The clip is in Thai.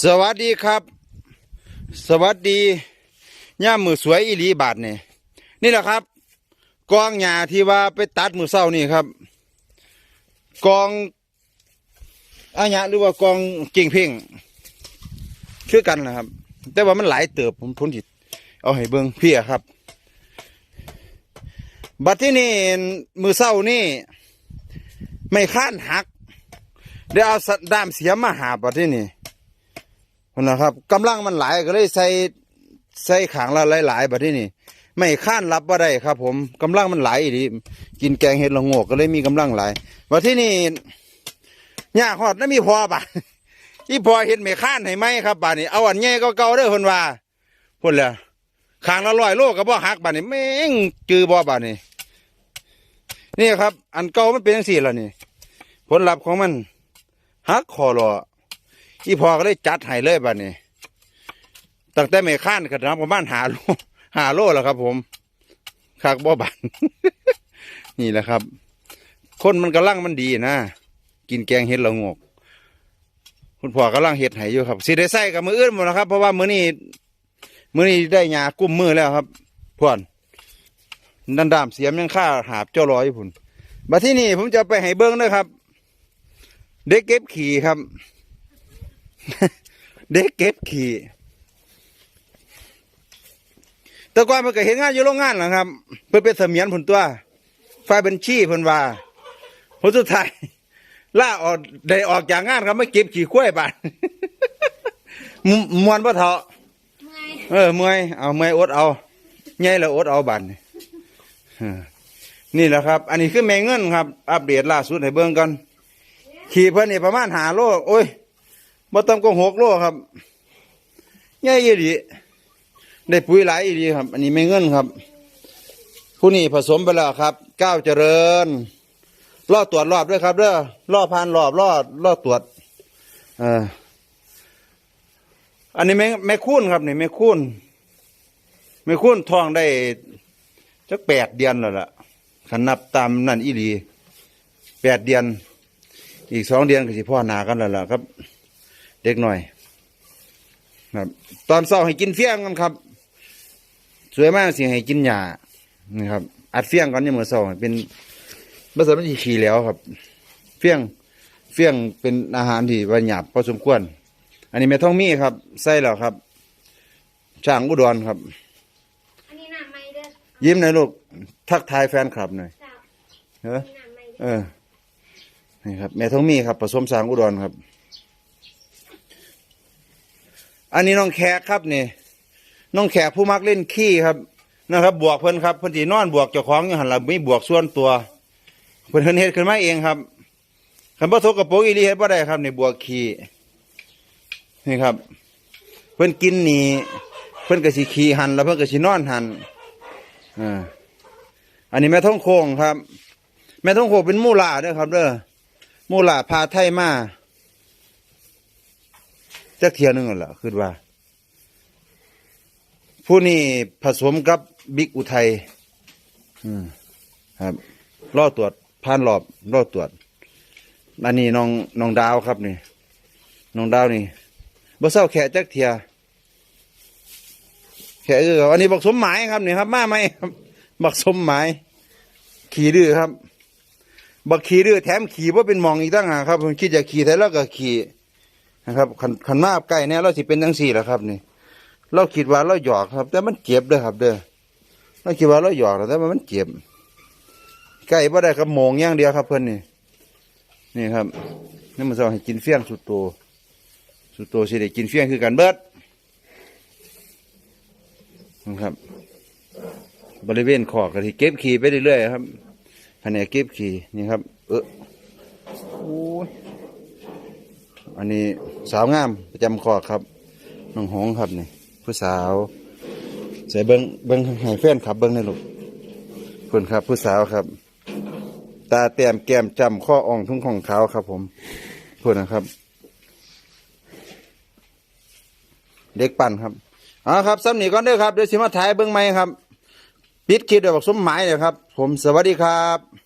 สวัสดีครับ สวัสดีย่ามือสวยอีหลีบาทนี่ยนี่แหละครับ กองหญ้าที่ว่าไปตัดมือเศร้านี่ครับ กองอาญะหรือว่ากองกิ่งเพ่งคือกันนะครับ แต่ว่ามันหลายเติบผมทุนจิตเอาให้เบิ้งเพี่ครับ บัดที่นี่มือเศร้านี่ ไม่ค้านหักเดี๋ยวเอาด้ามเสียมมาหาบัดที่นี่ นั่นนะครับกำลังมันหลายก็เลยใส่ใส่ขางละหลายๆแบบนี้นี่ ไม่ค้านรับว่าได้ครับ ผมกำลังมันหลายดีกินแกงเห็ดละโงกก็เลยมีกำลังหลายว่าที่นี่หญ้าหอดนั่นมีพอบ่ะที่พอเห็ดไม่ค้านให้ไหมครับบ่านี้เอาอันใหญ่ก็เก่าๆเด้คนว่าพุ่นแหละขางละร้อยโลก็บ่หักบ่านี้แม่งจือบ่บ่านี้นี่ครับ อันเก่ามันเป็นจังสี่ล้วนี่ ผลลัพธ์ของมันหักคอรอ อีพอก็เลยจัดให้เลยบัดนี้ตั้งแต่ไม่ข้านกันนะประมาณหาโลหาโลแล้วครับ ผมคักบ่บันนี่แหละครับ คนมันกำลังมันดีนะกินแกงเห็ดละโงก คุณพ่อกำลังเห็ดให้อยู่ครับสิได้ใส่กับมืออื่นหมดนะครับ เพราะว่ามือนี้มือนี้ได้หยากุ้มมือแล้วครับพ่อนดันดามเสียมยังค่าหาบเจ้าร้อยพุ่นมาที่นี่ผมจะไปให้เบิ้งนะครับ เด็กเก็บขี่ครับ เด็กเก็บขี่แต่ก่อนมันก็เห็นงานอยู่โรงงานแหละครับ เพื่อเป็นเสมียนผลตัวฝ่ายบัญชีผลว่าผลสุดท้ายล่าออกได้ออกจากงานครับไม่เก็บขี่ข้วยบาดมมวนปะเถาะเมื่อยเออเมื่อยเอาเมื่อยอดเอาใหญ่แล้วอดเอาบาดนี่เออนี่แหละครับ อันนี้คือแมงเงินครับ อัปเดตล่าสุดให้เบิ่งกัน ขี่เพิ่นนี่ประมาณหาโลโอ้ย บ่ต้องก็หกโลครับใหญ่อีหลีได้ปุ๋ยหลายอีหลีครับ อันนี้ไม่เงินครับ ผู้นี้ผสมไปแล้วครับก้าวเจริญรอตรวจรอบด้วยครับเด้อรอบผ่านรอบรอดรอตรวจเอออันนี้แม่แม่คุ้นครับนี่แม่คุ้นแม่คุ้นทองได้จักแปดเดือนแล้วล่ะขันนับตามนั่นอีหลีแปดเดือน อีกสองเดือนก็สิพ่อหนากันแล้วล่ะครับ เด็กหน่อย ครับ ตอนเช้าให้กินเฟี้ยงกันครับ สวยมากสิให้กินหญ้านี่ครับ อัดเฟี้ยงก่อนเนี่ยเมื่อเช้าให้เป็นภาษาไม่ใช่ขี้แล้วครับ เฟี้ยงเฟี้ยงเป็นอาหารที่ว่าหยาบพอสมควร อันนี้แม่ท้องมีครับใส่แล้วครับช่างอุดรครับ อันนี้น้ำไม่เด้อยิ้มหน่อยลูกทักทายแฟนคลับหน่อยเจ้าเฮ้ยมีน้ำไม่เออนี่ครับ แม่ท้องมีครับผสมสางอุดรครับ อันนี้น้องแขกครับนี่น้องแขกผู้มักเล่นขี้ครับนะครับ บวกเพิ่นครับเพิ่นสีนอนบวกเจ้าของอยู่หันหลังมีบวกส่วนตัวเพิ่นเฮ็ดขึ้นมาเองครับคันบ่ทกกระโปรงอีหลีเฮ็ดบ่ได้ครับนี่บวกขี้นี่ครับ เพิ่นกินนี่เพิ่นก็สิขี้หันแล้วเพิ่นก็สินอนหันอ่าอันนี้แม่ท้องโคงครับ แม่ท้องโคงเป็นมูลาเด้อครับเด้อมูลาพาไทยมา จักเทียหนึงนั่นแหละคือว่า ผู้นี้ผสมกับบิ๊กอุทัยอืมครับรอตรวจผ่านรอบรอตรวจอันนี้น้องน้องดาวครับนี่น้องดาวนี่บ่เศร้าแขกจักเทียแขกคืออันนี้บักสมหมายครับนี่ครับ มาไหมครับบักสมหมาย ขี่ดื้อครับ บักขี่ดื้อแถมขี่ว่าเป็นมองอีกตั้งหากครับผมคิดจะขี่แต่แล้วก็ขี่ นะครับขันขันมาใกล้เนี่ยเราสิเป็นจังสี่แหละครับนี่ เราคิดว่าเราหยอกครับ แต่มันเจ็บเด้อครับ เด้อเราคิดว่าเราหยอกแต่มันเจ็บใกล้บ่ได้ครับโมงอย่างเดียวครับ เพื่อนนี่นี่ครับนี่มันจะให้กินเฟี้ยงสุดโตสุดโตสิได้กินเฟี้ยงคือกันเบิดนะครับ บริเวณขอกกะที่เก็บขี่ไปเรื่อยๆครับแผนกเก็บขี่นี่ครับ เออโอ้ย อันนี้สาวงามประจำขอครับน้องหงครับนี่ผู้สาวใส่เบิงเบิงให้แฟนขับเบิงในอยลูกเพื่อนครับ ผู้สาวครับ ตาแต้มแก้มจำข้ออ่องทุ่งของเขาครับ ผมเพื่อนนะครับเด็กปั่นครับเอาครับซ้ำนีก่อนเด้อครับเดี๋ยวสิมาถ่ายเบิ้งไหมครับ ปิดคลิปเดี๋ยวบอกสมหมายเลยครับ ผมสวัสดีครับ